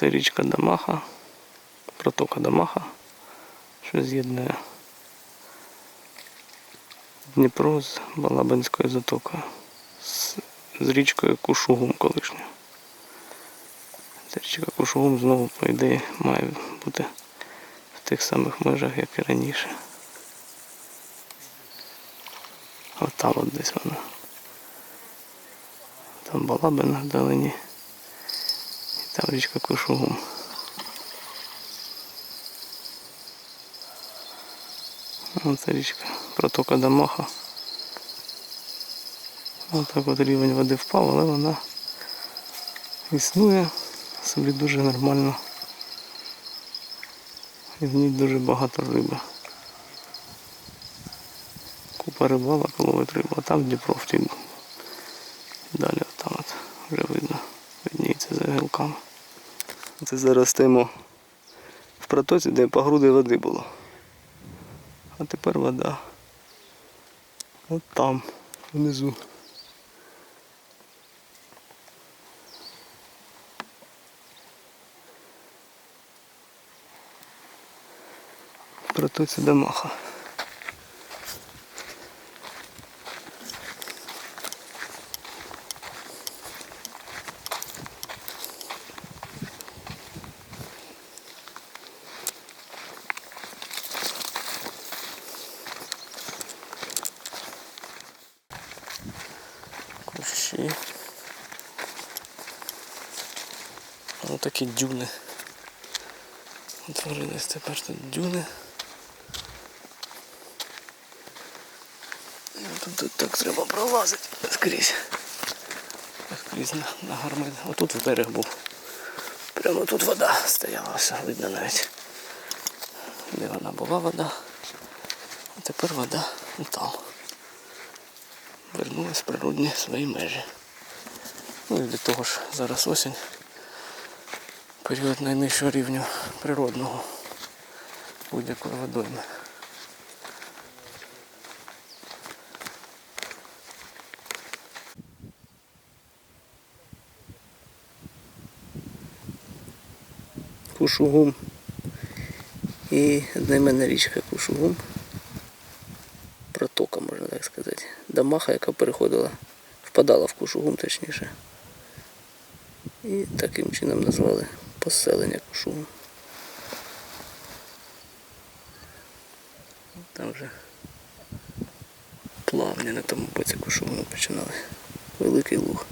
Це річка Дамаха, протока Дамаха, що з'єднує Дніпро з Балабинською затокою, з, з річкою Кушугум колишньою. Ця річка Кушугум знову, по ідеї, має бути в тих самих межах, як і раніше. От там от десь вона. Там Балабина вдалині. І там річка Кушугум. Оце річка протока Дамаха. Отак от рівень води впав, але вона існує собі дуже нормально. І в ній дуже багато риби. Купа рибалок ловить рибу, а там Дніпро втім. Далі там от вже видно, видніється за гілками. Це зараз стоїмо в протоці, де по груди води було. А тепер вода. От там, внизу. В протоці Дамаха. Кущі. Ось такі дюни. Утворились тепер тут дюни. Ну, Тут, тут так треба пролазити скрізь. Скрізь на, на гармин. Отут в берег був. Прямо тут вода стояла, все видно навіть. Де вона була вода. А тепер вода там. Вернулась в природні свої межі. Ну і для того ж зараз осінь. Період найнижчого рівня природного будь-якої водойми. Кушугум і одноіменна річка Кушугум. Так сказати. Дамаха, яка переходила, впадала в Кушугум точніше. І таким чином назвали поселення Кушугум. Там вже плавні на тому боці Кушугуму починали. Великий луг.